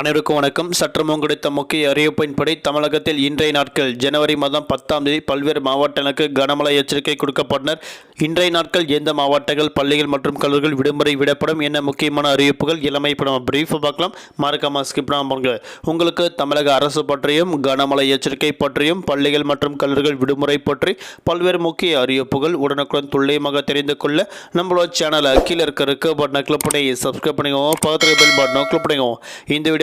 அனைவருக்கும் வணக்கம். சற்று கிடைத்த முக்கிய அறிவிப்பின்படி தமிழகத்தில் இன்றைய நாட்கள் ஜனவரி மாதம் பத்தாம் தேதி பல்வேறு மாவட்டங்களுக்கு கனமழை எச்சரிக்கை கொடுக்கப்பட்டனர். இன்றைய நாட்கள் எந்த மாவட்டங்கள் பள்ளிகள் மற்றும் கல்லூரிகள் விடுமுறை விடப்படும் என்ன முக்கியமான அறிவிப்புகள் இளமை படம் பிரீஃபாக பார்க்கலாம். மறக்காம ஸ்கிப் பண்ணுங்க உங்களுக்கு தமிழக அரசு பற்றியும் கனமழை எச்சரிக்கை பற்றியும் பள்ளிகள் மற்றும் கல்லூரிகள் விடுமுறை பற்றி பல்வேறு முக்கிய அறிவிப்புகள் உடனுக்குடன் துல்லியமாக தெரிந்து கொள்ள நம்மளோட சேனலை கீழே இருக்க இருக்க பட்டனை கிளிக் பண்ணி சப்ஸ்கிரைப் பண்ணிக்கோங்க. பக்கத்தில் பெல் பட்டனை கிளிக் பண்ணிக்கோங்க. இந்த வீடியோ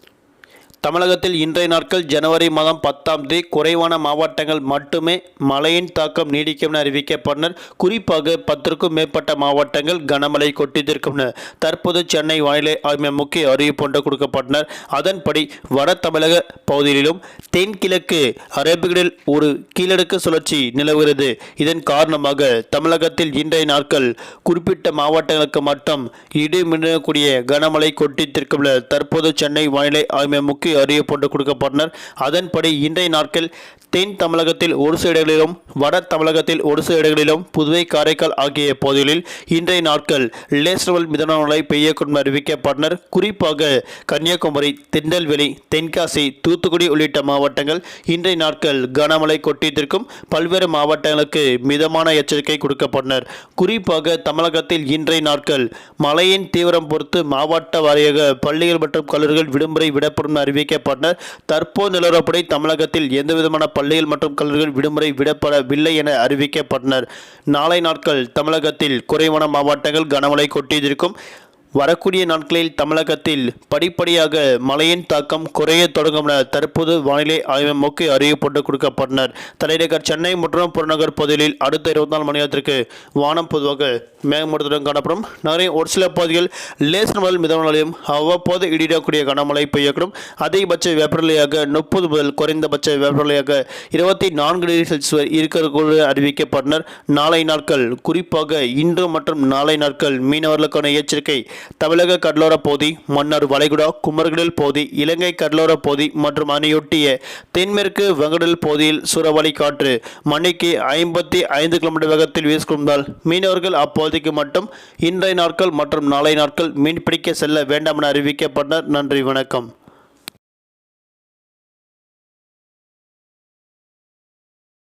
தமிழகத்தில் இன்றைய நாட்கள் ஜனவரி மாதம் பத்தாம் தேதி குறைவான மாவட்டங்கள் மட்டுமே மழையின் தாக்கம் நீடிக்கும் என அறிவிக்கப்பட்டனர். குறிப்பாக பத்திற்கும் மேற்பட்ட மாவட்டங்கள் கனமழை கொட்டித்திருக்கும் தற்போது சென்னை வானிலை ஆய்வு முக்கிய அறிவிப்பு ஒன்று கொடுக்கப்பட்டனர். அதன்படி வட தமிழக பகுதிகளிலும் தென்கிழக்கு அரபிகளில் ஒரு கீழடுக்கு சுழற்சி நிலவுகிறது. இதன் காரணமாக தமிழகத்தில் இன்றைய நாட்கள் குறிப்பிட்ட மாவட்டங்களுக்கு மட்டும் இடிமின்னக்கூடிய கனமழை கொட்டித்திருக்கும் தற்போது சென்னை வானிலை ஆய்வு முக்கிய அறிவிப்பு கொடுக்கப்பட்டனர். அதன்படி இன்றைய நாட்கள் தென் தமிழகத்தில் ஒரு சில இடங்களிலும் வட தமிழகத்தில் ஒரு சில இடங்களிலும் புதுவை காரைக்கால் ஆகிய பகுதிகளில் இன்றைய நாட்கள் லேசர்வல் மிதமான மழை பெய்யக்கூடும் அறிவிக்கப்பட்டனர். குறிப்பாக கன்னியாகுமரி திருநெல்வேலி தென்காசி தூத்துக்குடி உள்ளிட்ட மாவட்டங்கள் இன்றைய நாட்கள் கனமழை கொட்டியதற்கும் பல்வேறு மாவட்டங்களுக்கு மிதமான எச்சரிக்கை கொடுக்கப்பட்டனர். குறிப்பாக தமிழகத்தில் இன்றைய நாட்கள் மழையின் தீவிரம் பொறுத்து மாவட்ட வாரியாக பள்ளிகள் மற்றும் கல்லூரிகள் விடுமுறை விடப்படும் அறிவிக்கப்பட்டனர். தற்போது நிலவரப்படி தமிழகத்தில் எந்தவிதமான பள்ளிகள் மற்றும் கல்லூரிகள் விடுமுறை விடப்படவில்லை என அறிவிக்கப்பட்டனர். நாளை நாட்கள் தமிழகத்தில் குறைவான மாவட்டங்கள் கனமழை கொட்டியிருக்கும். வரக்கூடிய நாட்களில் தமிழகத்தில் படிப்படியாக மழையின் தாக்கம் குறைய தொடங்கும் என தற்போது வானிலை ஆய்வு முக்கிய அறிவிப்பு கொடுக்கப்பட்டனர். தலைநகர் சென்னை மற்றும் புறநகர் பகுதிகளில் அடுத்த இருபத்தி நாலு மணி நேரத்திற்கு வானம் பொதுவாக மேகமூட்டத்துடன் காணப்படும். நகரின் ஒரு சில பகுதிகள் லேசர் முதல் மிதமான அவ்வப்போது இடிடக்கூடிய கனமழை பெய்யக்கூடும். அதிகபட்ச வெப்பநிலையாக முப்பது முதல் குறைந்தபட்ச வெப்பநிலையாக இருபத்தி நான்கு டிகிரி செல்சியஸ் வரை இருக்கிறது அறிவிக்கப்பட்டனர். நாளை நாட்கள் குறிப்பாக இன்று மற்றும் நாளை நாட்கள் மீனவர்களுக்கான எச்சரிக்கை தமிழக கடலோர பகுதி மன்னார் வளைகுடா குமரகடல் பகுதி இலங்கை கடலோர பகுதி மற்றும் அணையொட்டிய தென்மேற்கு வங்கடல் பகுதியில் சூறாவளி காற்று மணிக்கு ஐம்பத்தி ஐந்து கிலோமீட்டர் வேகத்தில் வீசிக்கொண்டால் மீனவர்கள் அப்பகுதிக்கு மட்டும் இன்றைய நாட்கள் மற்றும் நாளை நாட்கள் மீன்பிடிக்க செல்ல வேண்டாம் என அறிவிக்கப்பட்டனர். நன்றி வணக்கம்.